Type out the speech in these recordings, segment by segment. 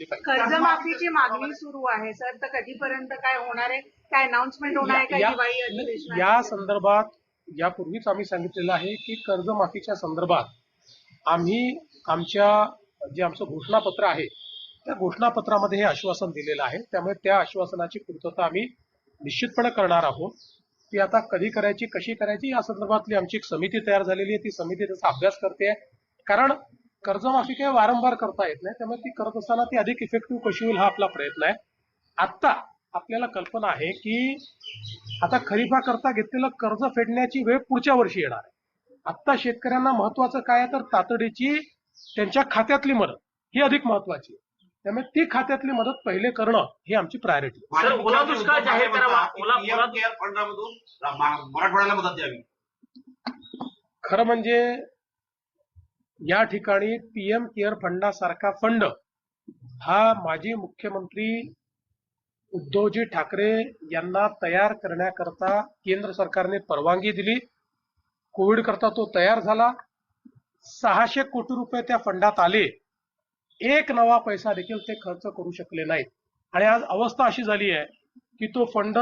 कर्जमाफीची मागणी सुरू आहे सर. तर कधीपर्यंत काय होणार आहे? काय अनाउन्समेंट होणार आहे? का या- दिवाळी अधिवेशनात या संदर्भात यापूर्वीच आम्ही सांगितलेलं आहे की कर्जमाफीच्या संदर्भात आम्ही आमच्या जे आमचं घोषणापत्र आहे त्या घोषणापत्रामध्ये हे आश्वासन दिलेलं आहे. त्यामुळे त्या आश्वासनाची पूर्तता आम्ही निश्चितपणे करणार आहोत. ती आता कधी करायची कशी करायची या संदर्भातली आमची एक समिती तयार झालेली आहे. ती समिती त्याचा अभ्यास करते. कारण कर्जमाफी काही वारंवार करता येत नाही. त्यामुळे ती करत असताना ती अधिक इफेक्टिव्ह कशी होईल हा आपला प्रयत्न आहे. आत्ता आपल्याला कल्पना आहे की आता खरीपाकरता घेतलेलं कर्ज फेडण्याची वेळ पुढच्या वर्षी येणार आहे. आत्ता शेतकऱ्यांना महत्वाचं काय आहे तर तातडीची त्यांच्या खात्यातली मदत. ही अधिक महत्वाची आहे. त्यामुळे ती खात्यातली मदत पहिले करणं ही आमची प्रायोरिटी मराठवाड्याला मदत द्यावी. खरं म्हणजे या ठिकाणी पीएम केअर फंडासारखा फंड हा माजी मुख्यमंत्री उद्धवजी ठाकरे यांना तयार करण्याकरता केंद्र सरकारने परवानगी दिली. कोविड करता तो तयार झाला. सहाशे कोटी रुपये त्या फंडात आले. एक नवा पैसा देखील ते खर्च करू शकले नाहीत. आणि आज अवस्था अशी झाली आहे की तो फंड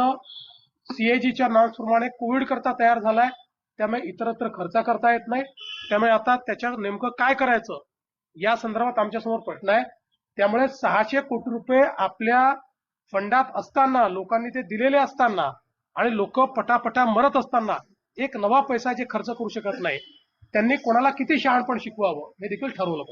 सीएजीच्या प्रमाणे कोविड करता तयार झालाय. त्यामुळे इतरत्र खर्च करता येत नाही. त्यामुळे आता त्याच्यावर नेमकं काय करायचं या संदर्भात आमच्यासमोर प्रश्न आहे. त्यामुळे सहाशे कोटी रुपये आपल्या फंडात असताना लोकांनी ते दिलेले असताना आणि लोक पटापटा मरत असताना एक नवा पैसा जे खर्च करू शकत नाही त्यांनी कोणाला किती शहाणपण शिकवावं हे देखील ठरवलं पाहिजे.